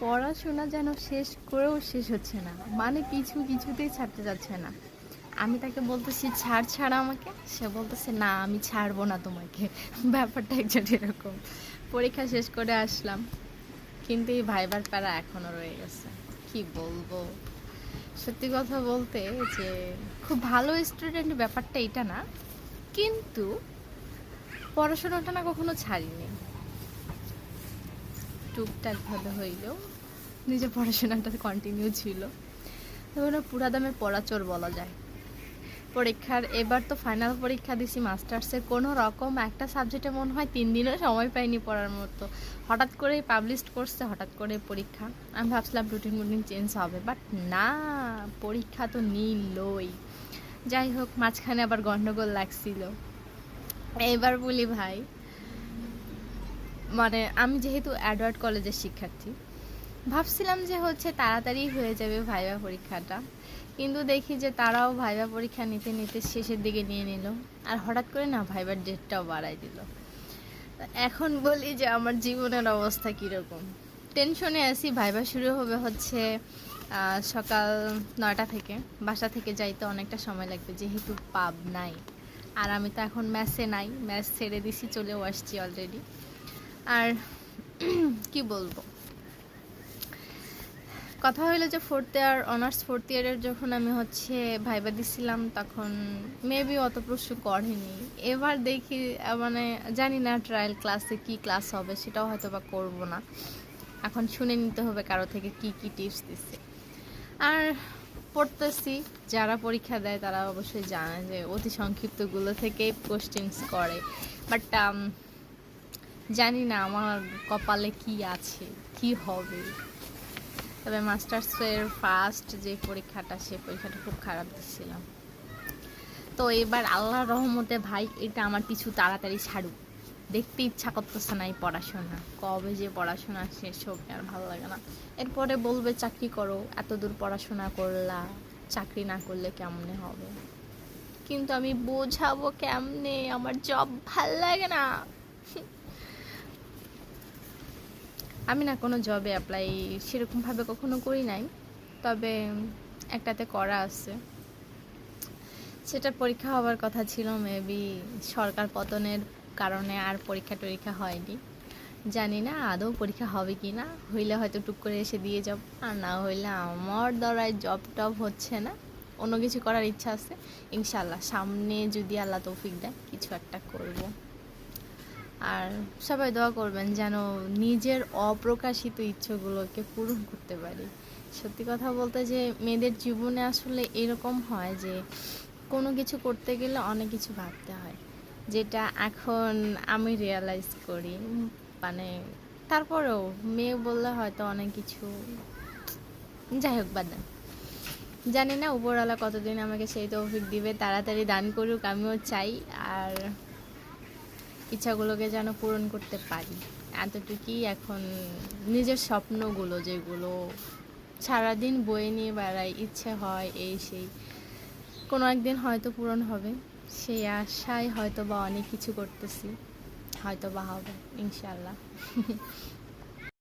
পড়াশোনা যেন শেষ করেও শেষ হচ্ছে না। মানে কিছু কিছুতেই ছাড়তে যাচ্ছে না। আমি তাকে বলতেছি, ছাড় ছাড় আমাকে। সে বলতেছে, না, আমি ছাড়বো না তোমাকে। ব্যাপারটা একজন এরকম। পরীক্ষা শেষ করে আসলাম। কিন্তু এই ভাইবার প্যারা এখনও রয়ে গেছে। কি বলব? সত্যি কথা বলতে যে, খুব ভালো স্টুডেন্ট ব্যাপারটা এটা না। কিন্তু পড়াশোনাটা না কখনো ছাড়িনি। টুকটাকভাবে হইলেও নিজের পড়াশোনাটা কন্টিনিউ ছিল। তখন পুরা দামে পড়াচোর বলা যায়। পরীক্ষার, এবার তো ফাইনাল পরীক্ষা দিছি মাস্টার্সের কোনো রকম একটা সাবজেক্টে মনে হয় তিন দিনও সময় পাইনি পড়ার মতো। হঠাৎ করে পাবলিশ করছে, হঠাৎ করে পরীক্ষা। আমি ভাবছিলাম রুটিন রুটিন চেঞ্জ হবে বাট না, পরীক্ষা তো নিলই। যাই হোক, মাঝখানে আবার গন্ডগোল লাগছিল। এবার বলি ভাই মানে আমি যেহেতু অ্যাডওয়ার্ড কলেজের শিক্ষার্থী, ভাবছিলাম যে হচ্ছে তাড়াতাড়ি হয়ে যাবে ভাইবা পরীক্ষাটা। কিন্তু দেখি যে তারাও ভাইবা পরীক্ষা নিতে নিতে শেষের দিকে নিয়ে নিল আর হঠাৎ করে না ভাইবার ডেটটাও বাড়াই দিল। এখন বলি যে আমার জীবনের অবস্থা কীরকম। টেনশনে আছি, ভাইবা শুরু হবে হচ্ছে সকাল নয়টা থেকে। বাসা থেকে যাইতে অনেকটা সময় লাগবে, যেহেতু পাব নাই। আর আমি তো এখন ম্যাচে নাই ম্যাচ ছেড়ে দিছি, চলেও আসছি অলরেডি আর কি বলব? কথা হইল যে ফোর্থ ইয়ার অনার্স ফোর্থ ইয়ারের যখন আমি হচ্ছে ভাইবা দিছিলাম, তখন মেবি অত প্রশ্ন করেনি। এবার দেখি মানে জানি না ট্রায়াল ক্লাসে কি ক্লাস হবে, সেটাও হয়তো বা করব না। এখন শুনে নিতে হবে কারও থেকে কি কি টিপস দিচ্ছে আর পড়তেছি, যারা পরীক্ষা দেয় তারা অবশ্যই জানে যে অতি সংক্ষিপ্তগুলো থেকে কোশ্চেন্স করে। বাট জানি না আমার কপালে কি আছে, কি হবে। তবে মাস্টার্সের ফার্স্ট যে পরীক্ষাটা, সে পরীক্ষাটা খুব খারাপ দিচ্ছিলাম। তো এবার আল্লাহর রহমতে ভাই, এটা আমার পিছু তাড়াতাড়ি ছাড়ুক। দেখতে ইচ্ছা করতেছে না এই পড়াশোনা। কবে যে পড়াশোনা শেষ হোক, আর ভালো লাগে না। এরপরে বলবে, চাকরি করো এত দূর পড়াশোনা করলা, চাকরি না করলে কেমনে হবে? কিন্তু আমি বোঝাবো কেমনে? আমার জব ভালো লাগে না। আমি না কোনো জবে অ্যাপ্লাই সেরকমভাবে কখনো করি নাই, তবে একটাতে করা আছে। সেটা পরীক্ষা হওয়ার কথা ছিল মেবি সরকার পতনের কারণে আর পরীক্ষা টরীক্ষা হয়নি। জানি না আদৌ পরীক্ষা হবে কি না, হইলে হয়তো টুক করে এসে দিয়ে যাব, আর না হইলে আমার দ্বারায় জব টব হচ্ছে না। অন্য কিছু করার ইচ্ছা আছে ইনশাল্লাহ সামনে যদি আল্লাহ তৌফিক দেয়, কিছু একটা করব। আর সবাই দোয়া করবেন যেন নিজের অপ্রকাশিত ইচ্ছেগুলোকে পূরণ করতে পারি। সত্যি কথা বলতে যে মেয়েদের জীবনে আসলে এরকম হয় যে কোনো কিছু করতে গেলে অনেক কিছু ভাবতে হয়। যেটা এখন আমি রিয়ালাইজ করি মানে তারপরেও মেয়ে বললে হয়তো অনেক কিছু, যাই হোক বাদ দেন। জানি না, উপরওয়ালা কতদিন আমাকে সেই তৌফিক দিবে, তাড়াতাড়ি দান করুক, আমিও চাই। আর ইচ্ছাগুলোকে যেন পূরণ করতে পারি। এতটুকুই এখন নিজের স্বপ্নগুলো যেগুলো সারাদিন বয়ে নিয়ে বেড়াই ইচ্ছে হয় এই সেই। কোনো একদিন হয়তো পূরণ হবে, সেই আশায় হয়তো বা অনেক কিছু করতেছি হয়তো বা হবে ইনশাল্লাহ